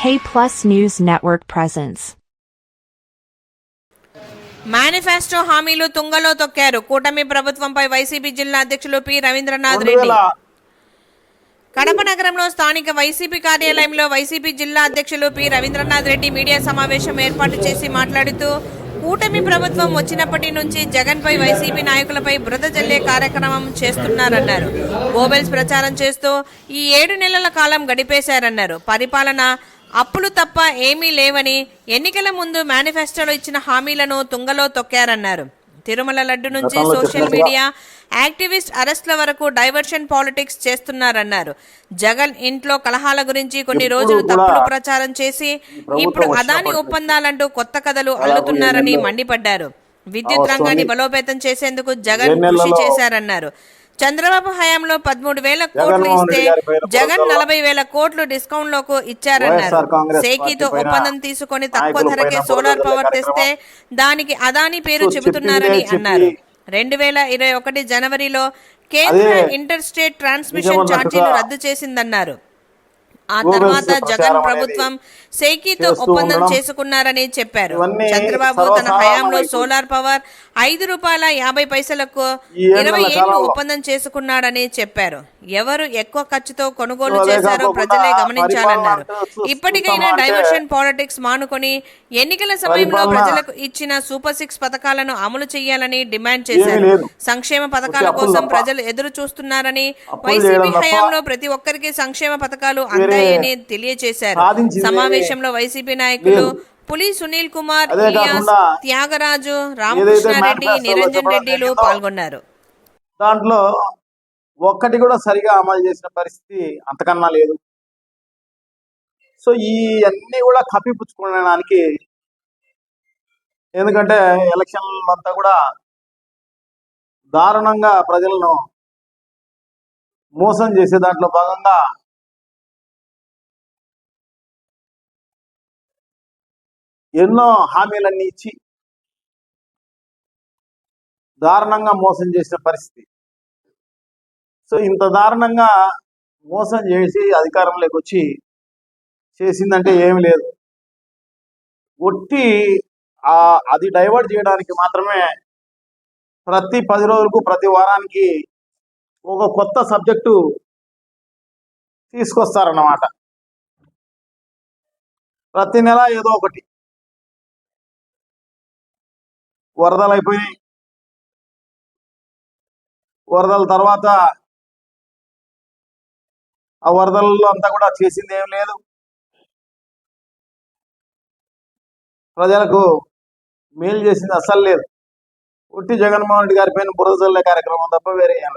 K Plus News Network presents. Manifesto హామీలు తుంగలో తొక్కారు. కూటమి ప్రభుత్వంపై వైసీపీ జిల్లా అధ్యక్షులు పి. రవీంద్రనాథ్ రెండు రెడ్డి కడప నగరంలో స్థానిక వైసీపీ కార్యాలయంలో వైసీపీ జిల్లా అధ్యక్షులు పి. రవీంద్రనాథ్ రెడ్డి మీడియా సమావేశం ఏర్పాటు చేసి మాట్లాడుతూ కూటమి ప్రభుత్వం వచ్చినప్పటి నుంచి జగన్పై వైసీపీ నాయకులపై బురద జల్లే కార్యక్రమం చేస్తున్నారన్నారు. గోబెల్స్ ప్రచారం చేస్తూ ఈ ఏడు నెలల కాలం గడిపేశారన్నారు. పరిపాలన అప్పులు తప్ప ఏమీ లేవని ఎన్నికల ముందు మేనిఫెస్టోలో ఇచ్చిన హామీలను తుంగలో తొక్కారన్నారు. తిరుమల లడ్డు నుంచి సోషల్ మీడియా యాక్టివిస్ట్ అరెస్ట్ల వరకు డైవర్షన్ పాలిటిక్స్ చేస్తున్నారన్నారు. జగన్ ఇంట్లో కలహాల గురించి కొన్ని రోజులు తప్పుడు ప్రచారం చేసి ఇప్పుడు అదాని ఒప్పందాలంటూ కొత్త కథలు అల్లుతున్నారని మండిపడ్డారు. విద్యుత్. రంగాన్ని బలోపేతం చేసేందుకు జగన్ కృషి చేశారన్నారు. చంద్రబాబు హయాంలో పదమూడు వేల కోట్లు ఇస్తే జగన్. నలభై వేల కోట్లు డిస్కౌంట్లకు ఇచ్చారన్నారు సేకీతో ఒప్పందం తీసుకొని తక్కువ ధరకే సోలార్ పవర్ తెస్తే దానికి అదాని పేరు చెబుతున్నారని అన్నారు. రెండు వేల ఇరవై ఒకటి జనవరిలో కేంద్ర ఇంటర్ స్టేట్ ట్రాన్స్మిషన్ ఛార్జీలు రద్దు చేసిందన్నారు. ఆ తర్వాత జగన్ ప్రభుత్వం సేకీతో ఒప్పందం. చేసుకున్నారని చెప్పారు చంద్రబాబు తన హయాంలో సోలార్ పవర్ ఐదు రూపాయల యాభై పైసలకు ఇరవై కాలంలో ఒప్పందం చేసుకున్నాడని చెప్పారు ఎవరు ఎక్కువ ఖర్చుతో కొనుగోలు చేశారో ప్రజలే గమనించాలన్నారు ఇప్పటికైనా డైవర్షన్ పాలిటిక్స్ మానుకొని ఎన్నికల సమయంలో ప్రజలకు ఇచ్చిన సూపర్ సిక్స్ పథకాలను అమలు చేయాలని డిమాండ్ చేశారు. సంక్షేమ పథకాల కోసం. ప్రజలు ఎదురు చూస్తున్నారని వైసీపీ హయాంలో ప్రతి ఒక్కరికి సంక్షేమ పథకాలు వేరే అందాయని తెలియజేశారు సమావేశంలో వైసీపీ నాయకులు. పులి సునీల్ కుమార్ త్యాగరాజు రామకృష్ణారెడ్డి నిరంజన్ రెడ్డిలు పాల్గొన్నారు. దాంట్లో ఒక్కటి కూడా సరిగా అమలు చేసిన పరిస్థితి అంతకన్నా లేదు. సో ఈ అన్ని కూడా కప్పిపుచ్చుకోవడానికి ఎందుకంటే ఎలక్షన్లు అంతా కూడా దారుణంగా ప్రజలను మోసం చేసే దాంట్లో భాగంగా ఎన్నో హామీలన్నీ ఇచ్చి దారుణంగా మోసం చేసిన పరిస్థితి. సో ఇంత దారుణంగా మోసం చేసి అధికారంలోకి వచ్చి చేసిందంటే ఏమి లేదు. ఒట్టి అది డైవర్ట్ చేయడానికి మాత్రమే ప్రతి పది రోజులకు ప్రతి వారానికి ఒక కొత్త సబ్జెక్టు తీసుకొస్తారన్నమాట. ప్రతి నెల ఏదో ఒకటి. వరదలు అయిపోయినాయి. వరదల తర్వాత ఆ వరదలలో అంతా కూడా చేసింది ఏం లేదు. ప్రజలకు మేలు చేసింది అస్సలు లేదు. ఉట్టి జగన్మోహన్ రెడ్డి గారి పైన బురద చల్లే కార్యక్రమం తప్ప వేరే ఏం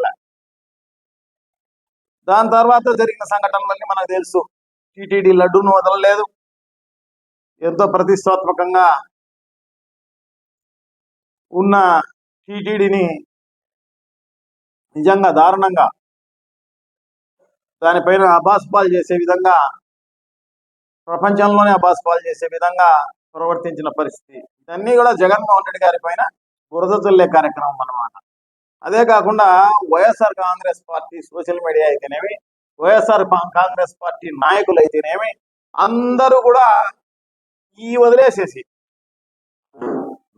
దాని తర్వాత జరిగిన సంఘటనలన్నీ మనకు తెలుసు. టీటీడీ లడ్డూను వదలలేదు. ఎంతో ప్రతిష్టాత్మకంగా ఉన్న టీటీడీని నిజంగా దారుణంగా దానిపైన అబాస్పాలు చేసే విధంగా ప్రపంచంలోనే అబాస్పాలు చేసే విధంగా ప్రవర్తించిన పరిస్థితి. ఇవన్నీ కూడా జగన్మోహన్ రెడ్డి గారి పైన బురద చల్లే కార్యక్రమం అన్నమాట. అదే కాకుండా YSR Congress party social media అయితేనేమి వైఎస్ఆర్ కాంగ్రెస్ పార్టీ నాయకులు అయితేనేమి అందరూ కూడా ఈ వదిలేసేసి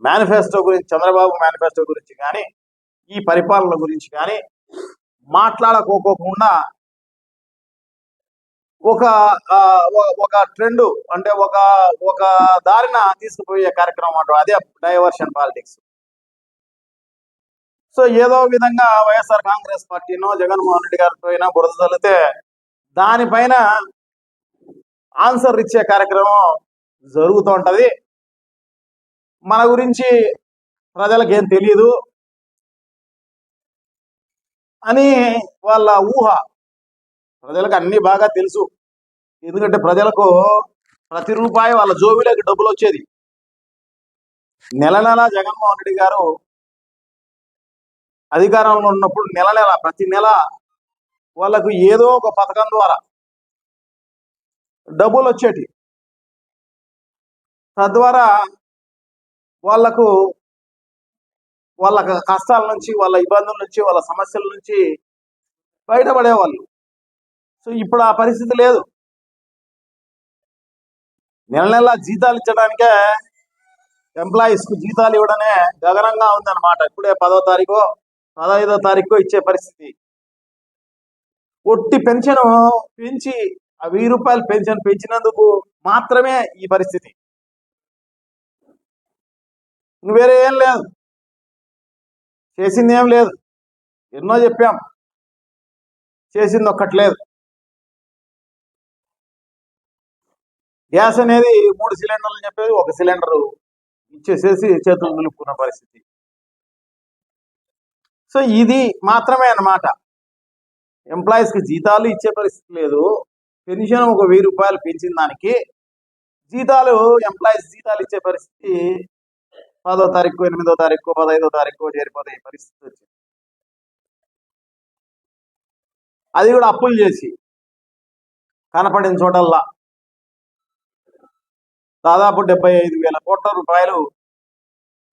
మేనిఫెస్టో గురించి చంద్రబాబు మేనిఫెస్టో గురించి కానీ ఈ పరిపాలన గురించి కానీ మాట్లాడకోకోకుండా ఒక ఒక ట్రెండ్ అంటే ఒక ఒక దారిన తీసుకుపోయే కార్యక్రమం అంటారు అదే డైవర్షన్ పాలిటిక్స్. సో ఏదో విధంగా వైఎస్ఆర్ కాంగ్రెస్ పార్టీనో జగన్మోహన్ రెడ్డి గారితో అయినా బురద తల్లితే దానిపైన ఆన్సర్ ఇచ్చే కార్యక్రమం జరుగుతూ ఉంటుంది. మన గురించి ప్రజలకు ఏం తెలియదు అని వాళ్ళ ఊహ. ప్రజలకు అన్ని బాగా తెలుసు. ఎందుకంటే ప్రజలకు ప్రతి రూపాయి వాళ్ళ జోబిలోకి డబ్బులు వచ్చేది. నెల నెల జగన్మోహన్ రెడ్డి గారు అధికారంలో ఉన్నప్పుడు నెల నెల ప్రతి నెల వాళ్ళకు ఏదో ఒక పథకం ద్వారా డబ్బులు వచ్చేటి తద్వారా వాళ్ళకు వాళ్ళ కష్టాల నుంచి వాళ్ళ ఇబ్బందుల నుంచి వాళ్ళ సమస్యల నుంచి బయటపడేవాళ్ళు. సో ఇప్పుడు ఆ పరిస్థితి లేదు. నెల నెల జీతాలు ఇచ్చడానికే ఎంప్లాయీస్కు జీతాలు ఇవ్వడమే గగనంగా ఉందన్నమాట. ఇప్పుడే పదో తారీఖు పదహైదో తారీఖు ఇచ్చే పరిస్థితి. ఒట్టి పెన్షన్ పెంచి ఆ వెయ్యి రూపాయలు పెన్షన్ పెంచినందుకు మాత్రమే ఈ పరిస్థితి. ఇంక వేరే ఏం లేదు. చేసింది ఏం లేదు. ఎన్నో చెప్పాం. చేసింది ఒక్కట్లేదు గ్యాస్ అనేది మూడు సిలిండర్లు చెప్పేది ఒక సిలిండర్ ఇచ్చేసేసి చేతులు నిలుపుకున్న పరిస్థితి. సో ఇది మాత్రమే అన్నమాట. ఎంప్లాయీస్కి జీతాలు ఇచ్చే పరిస్థితి లేదు. పెన్షన్ ఒక వెయ్యి రూపాయలు పెంచిన దానికి జీతాలు ఎంప్లాయీస్ జీతాలు ఇచ్చే పరిస్థితి పదో తారీఖు ఎనిమిదో తారీఖు పదహైదో తారీఖు చేరిపోతాయి పరిస్థితి వచ్చింది అది కూడా అప్పులు చేసి కనపడిన చోటల్లా దాదాపు డెబ్బై ఐదు వేల కోట్ల రూపాయలు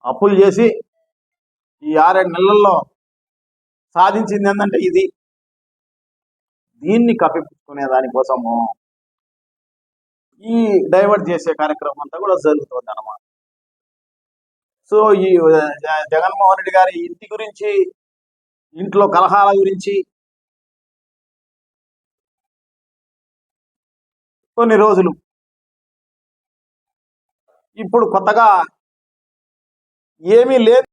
అప్పులు చేసి ఈ ఆరేడు నెలల్లో సాధించింది ఏంటంటే ఇది. దీన్ని కప్పిపుచ్చుకునే దానికోసము ఈ డైవర్ట్ చేసే కార్యక్రమం అంతా కూడా జరుగుతుంది అన్నమాట సో ఈ జ- జగన్మోహన్ రెడ్డి గారి ఇంటి గురించి ఇంట్లో కలహాల గురించి కొన్ని రోజులు. ఇప్పుడు కొత్తగా ఏమీ లేదు.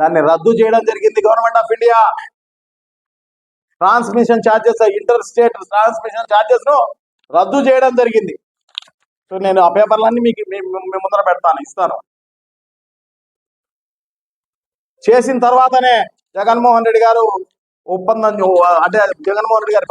దాన్ని రద్దు చేయడం జరిగింది government of India. Transmission charges inter state transmission ఛార్జెస్ను రద్దు చేయడం జరిగింది. సో నేను ఆ పేపర్లన్నీ మీకు మీ ముందర పెడతాను ఇస్తాను. చేసిన తర్వాతనే జగన్మోహన్ రెడ్డి గారు ఒప్పందం అంటే జగన్మోహన్ రెడ్డి గారు